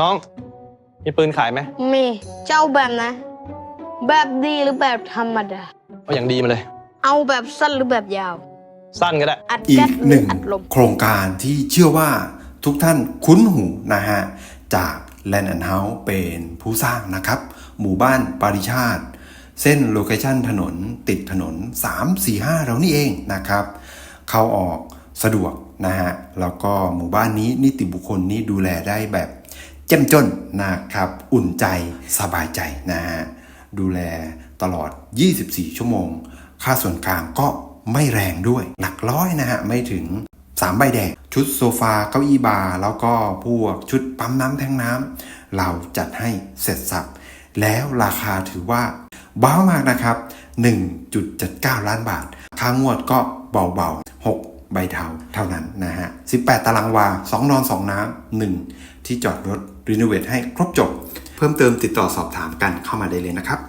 น้อง มีปืนขายไหมมีเจ้าแบบไหนแบบดีหรือแบบธรรมดา เอาอย่างดีมาเลย เอาแบบสั้นหรือแบบยาว สั้นก็ได้ อัดอีแก๊กสหหรือนึ่งอัดลม โครงการที่เชื่อว่าทุกท่านคุ้นหูนะฮะ จาก Land and House เป็นผู้สร้างนะครับ หมู่บ้านปาริชาติ เส้นโลเคชั่นถนนติดถนน 3 4 5 เรานี่เองนะครับ เข้าออกสะดวกนะฮะ แล้วก็หมู่บ้านนี้นิติบุคคลนี้ดูแลได้แบบเจ้มจนนะครับ อุ่นใจสบายใจนะฮะดูแลตลอด 24 ชั่วโมง ค่าส่วนกลางก็ไม่แรงด้วย หลักร้อยนะฮะ ไม่ถึง 3 ใบแดง ชุดโซฟาเก้าอี้บาร์ แล้วก็พวกชุดปั๊มน้ำแทงน้ำเราจัดให้เสร็จสับ แล้วราคาถือว่าเบามากนะครับ 1.79 ล้านบาท ค่างวดก็เบาๆ6 ใบเทาเท่านั้นนะฮะ 18 ตารางวา 2 นอน 2 น้ำ 1 ที่จอดรถรีโนเวทให้ครบจบ เพิ่มเติมติดต่อสอบถามกันเข้ามาได้เลยนะครับ